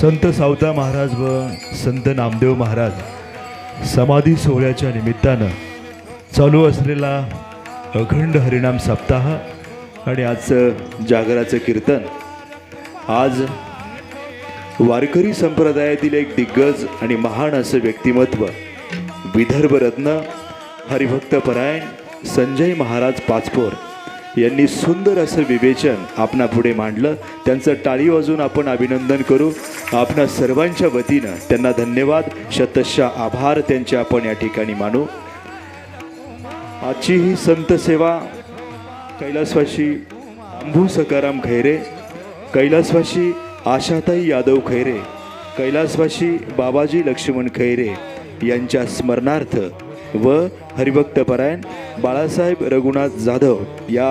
संत सावता महाराज व संत नामदेव महाराज समाधी सोहळ्याच्या निमित्तानं चालू असलेला अखंड हरिनाम सप्ताह आणि आजचं जागराचं कीर्तन. आज वारकरी संप्रदायातील एक दिग्गज आणि महान असं व्यक्तिमत्व विदर्भ रत्न हरिभक्तपरायण संजय महाराज पाचपोर यांनी सुंदर असं विवेचन आपणापुढे मांडलं. त्यांचं टाळी वाजून आपण अभिनंदन करू. आपणा सर्वांच्या वतीनं त्यांना धन्यवाद. शतशः आभार त्यांचे आपण या ठिकाणी मानू. आजची ही संत सेवा कैलासवाशी अंबू सकाराम खैरे कैलासवाशी आशाताई यादव खैरे कैलासवाशी बाबाजी लक्ष्मण खैरे यांच्या स्मरणार्थ व हरिभक्तपरायण बाळासाहेब रघुनाथ जाधव या